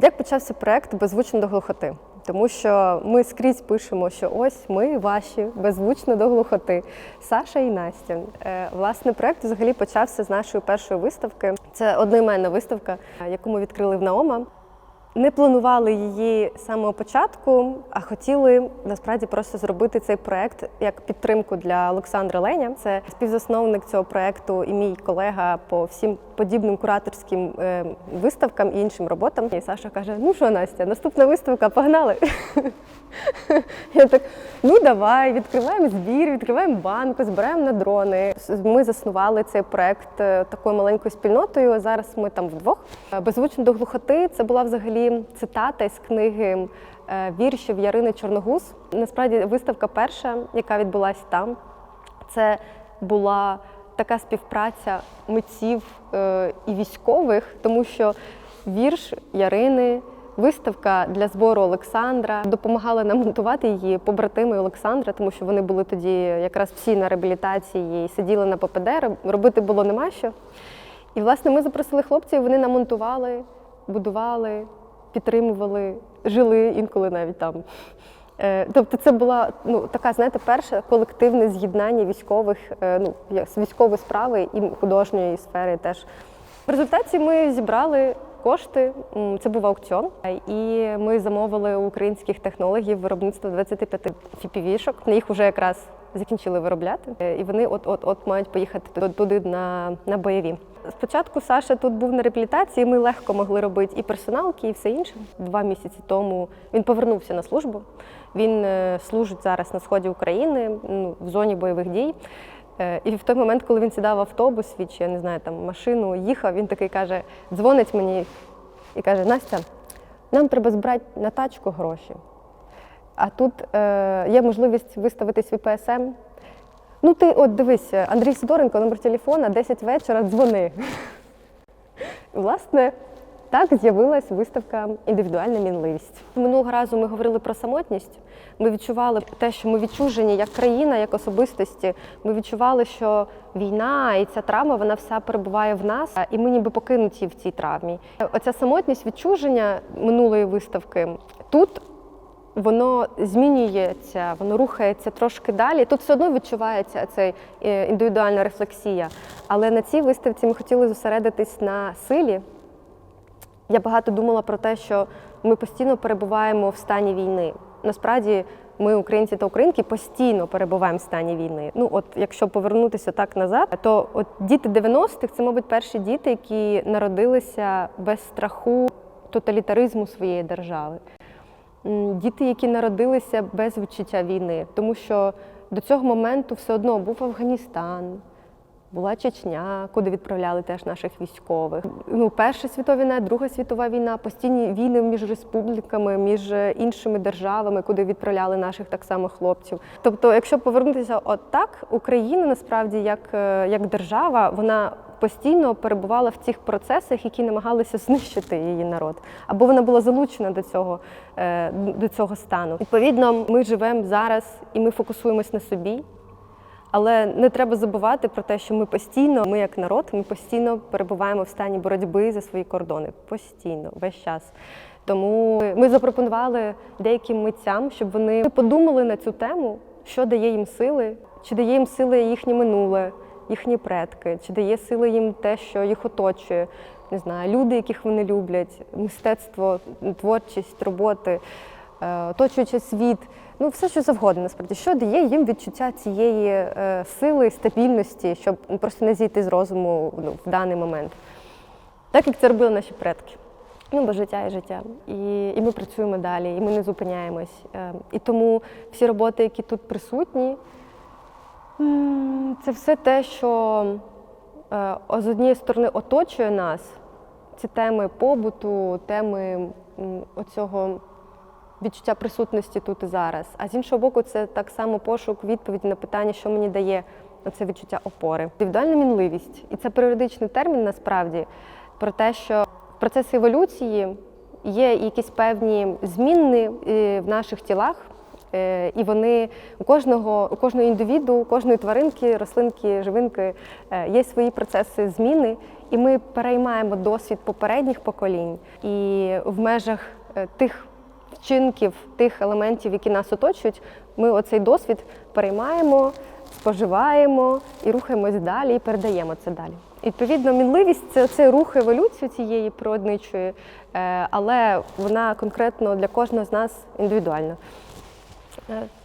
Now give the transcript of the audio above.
Як почався проект Беззвучно до глухоти? Тому що ми скрізь пишемо, що ось ми ваші беззвучно до глухоти. Саша і Настя. Е, Власне, проект взагалі почався з нашої першої виставки. Це одноіменна виставка, яку ми відкрили в Наома. Не планували її з самого початку, а хотіли насправді просто зробити цей проект як підтримку для Олександра Леня. Це співзасновник цього проекту і мій колега по всім подібним кураторським е, виставкам і іншим роботам. І Саша каже: Ну що, Настя, наступна виставка, погнали. Я так, ну давай, відкриваємо збір, відкриваємо банку, збираємо на дрони. Ми заснували цей проект е, такою маленькою спільнотою. Зараз ми там вдвох. Е, Беззвучно до глухоти це була взагалі цитата із книги віршів Ярини Чорногуз. Насправді виставка перша, яка відбулася там, це була така співпраця митців е, і військових, тому що вірш Ярини. Виставка для збору Олександра допомагали нам монтувати її побратими Олександра, тому що вони були тоді якраз всі на реабілітації і сиділи на ППД. Робити було нема що. І власне ми запросили хлопців, вони нам монтували, будували, підтримували, жили інколи навіть там. Е, Тобто це була ну, така, знаєте, перше колективне з'єднання військових, е, ну, військової справи і художньої сфери теж. В результаті ми зібрали кошти, це був аукціон, і ми замовили у українських технологів виробництво 25 фіпівішок. Їх вже якраз закінчили виробляти, е, і вони от-от-от мають поїхати туди на, на бойові. Спочатку Саша тут був на реабілітації, ми легко могли робити і персоналки, і все інше. Два місяці тому він повернувся на службу. Він е, служить зараз на сході України, ну, в зоні бойових дій. Е, І в той момент, коли він сідав в автобус чи я не знаю, там машину їхав, він такий каже, дзвонить мені і каже: Настя, нам треба збирати на тачку гроші. А тут е, є можливість виставити свій ПСМ. Ну, ти от дивись, Андрій Сидоренко, номер телефона, 10 вечора, дзвони. Власне, так з'явилась виставка Індивідуальна мінливість. Минулого разу ми говорили про самотність. Ми відчували те, що ми відчужені як країна, як особистості. Ми відчували, що війна і ця травма вона вся перебуває в нас, і ми ніби покинуті в цій травмі. Оця самотність відчуження минулої виставки тут. Воно змінюється, воно рухається трошки далі. Тут все одно відчувається ця е, індивідуальна рефлексія. Але на цій виставці ми хотіли зосередитись на силі. Я багато думала про те, що ми постійно перебуваємо в стані війни. Насправді, ми, українці та українки, постійно перебуваємо в стані війни. Ну, от якщо повернутися так назад, то от діти 90-х це, мабуть, перші діти, які народилися без страху тоталітаризму своєї держави. Діти, які народилися без відчуття війни, тому що до цього моменту все одно був Афганістан, була Чечня, куди відправляли теж наших військових. Ну, Перша світова війна, Друга світова війна, постійні війни між республіками, між іншими державами, куди відправляли наших так само хлопців. Тобто, якщо повернутися от Україна насправді як, е, як держава, вона постійно перебувала в цих процесах, які намагалися знищити її народ, або вона була залучена до цього, е, до цього стану. Відповідно, ми живемо зараз і ми фокусуємось на собі. Але не треба забувати про те, що ми постійно, ми як народ, ми постійно перебуваємо в стані боротьби за свої кордони. Постійно, весь час. Тому ми запропонували деяким митцям, щоб вони подумали на цю тему, що дає їм сили, чи дає їм сили їхнє минуле, їхні предки, чи дає сили їм те, що їх оточує. Не знаю, люди, яких вони люблять, мистецтво, творчість, роботи, е, оточуючи світ. Ну, все, що завгодно, насправді, що дає їм відчуття цієї е, сили, стабільності, щоб просто не зійти з розуму ну, в даний момент. Так як це робили наші предки. Ну, бо життя і життя. І, і ми працюємо далі, і ми не зупиняємось. Е, і тому всі роботи, які тут присутні, це все те, що е, з однієї сторони оточує нас, ці теми побуту, теми оцього відчуття присутності тут і зараз. А з іншого боку, це так само пошук відповіді на питання, що мені дає це відчуття опори. Індивідуальна мінливість, і це періодичний термін насправді про те, що в процесі еволюції є якісь певні зміни е, в наших тілах. Е, І вони у кожного, у кожного індивіду, у кожної тваринки, рослинки, живинки е, є свої процеси зміни, і ми переймаємо досвід попередніх поколінь. І в межах е, тих вчинків, тих елементів, які нас оточують, ми оцей досвід переймаємо, споживаємо і рухаємось далі, і передаємо це далі. Відповідно, мінливість це цей рух еволюції цієї природничої, але вона конкретно для кожного з нас індивідуальна. Е,